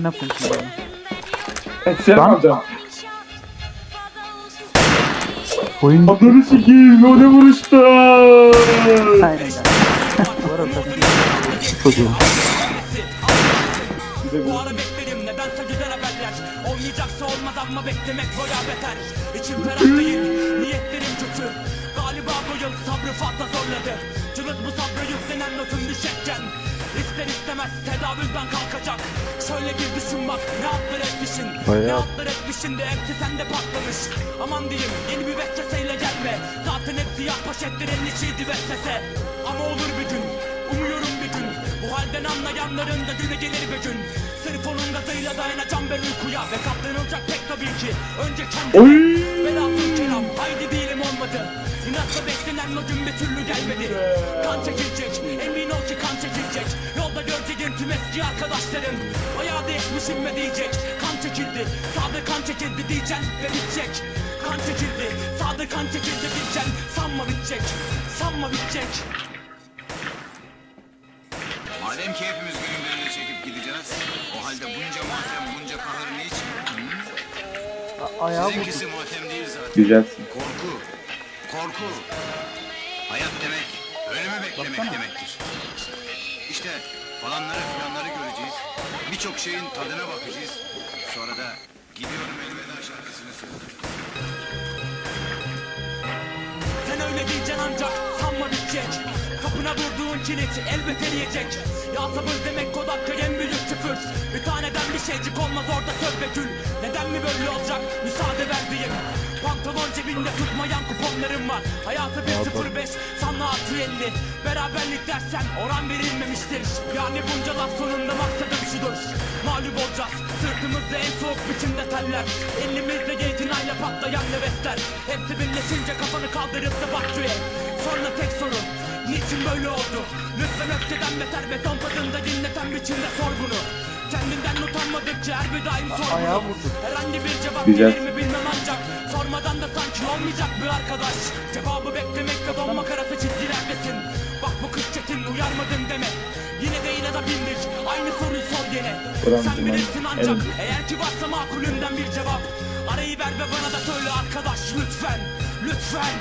şimdi? Ben şey Lan. yapacağım. Oyun Adını sikeyim o ne vuruştu. Aynen. Bu arada çocuğum. Bu ara beklerim nedense güzel haberler Olmayacaksa olmaz ama beklemek boya beter İçim ferah değil istemez tedavülden kalkacak. Şöyle bir düşün bak ne altlar etmişsin? Ne altlar etmişsin de hepsi sende patlamış. Aman diyeyim yeni bir vesveseyle gelme. Zaten hep siyah poşetlerin içiydi vesvese. Ama olur bir gün umuyorum bir gün. Bu halden anlayanların da güne gelir bir gün. Sırf onun gazıyla dayanacağım ben uykuya. Ve katlanılacak pek tabii ki. Önce kendime Velhasıl kelam. Haydi değilim olmadı. İnatla beklenen o gün bir türlü gelmedi. Kan çekilecek emin ol ki eski arkadaşların Ayağı değişmişim mi diyecek Kan çekildi sağda kan çekildi diyeceksin ve bitecek Kan çekildi sağda kan çekildi diyeceksin Sanma bitecek sanma bitecek Madem ki hepimiz günün birinde çekip gideceğiz, o halde bunca matem, bunca kahır? Hı? Ayağı vurdu. Sizinkisi matem değil zaten. Güzelsin. Korku, korku. Hayat demek, ölümü beklemek demektir. İşte falanları filanları göreceğiz. Birçok şeyin tadına bakacağız. Sonra da gidiyorum elveda şarkısını söyleyeceğim. Sen öyle diyeceksin ancak sanma bitecek. Kapına vurduğun kilit elbet eriyecek. Ya sabır demek kod hakkı en büyük küfür Bir taneden bir şeycik olmaz orada söz ve gül Neden mi böyle olacak? Müsaade verdiğim Pantolon cebinde tutmayan kuponlarım var. Hayatı 1.05 50 Beraberlik dersen oran verilmemiştir. Yani bunca laf sonunda maksadım şudur. Mağlup olacağız. Sırtımızda en soğuk biçimde teller. Elimizde geytinayla patlayan nefesler. Hepsi birleşince kafanı kaldırıp da bak şuraya. Sonra tek soru Niçin böyle oldu? Lütfen öfkeden beter beton tadında dinleten biçimde sor bunu. Kendinden utanmadıkça her bir daim sor bunu. Herhangi bir cevap Güzel. gelir mi bilmem ancak. Sormadan da sanki olmayacak bir arkadaş. Cevabı beklemekte uyarmadın deme. Yine de yine de bindir. Aynı soruyu sor gene. Buram Sen bilirsin ancak Eğer ki varsa makulünden bir cevap. Arayı ver ve bana da söyle arkadaş lütfen Lütfen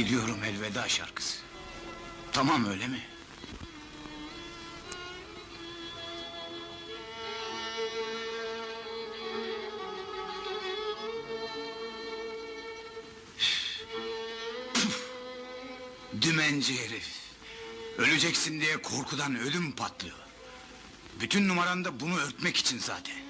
gidiyorum elveda şarkısı. Tamam öyle mi? Dümenci herif. Öleceksin diye korkudan ödüm patlıyor. Bütün numaran da bunu örtmek için zaten.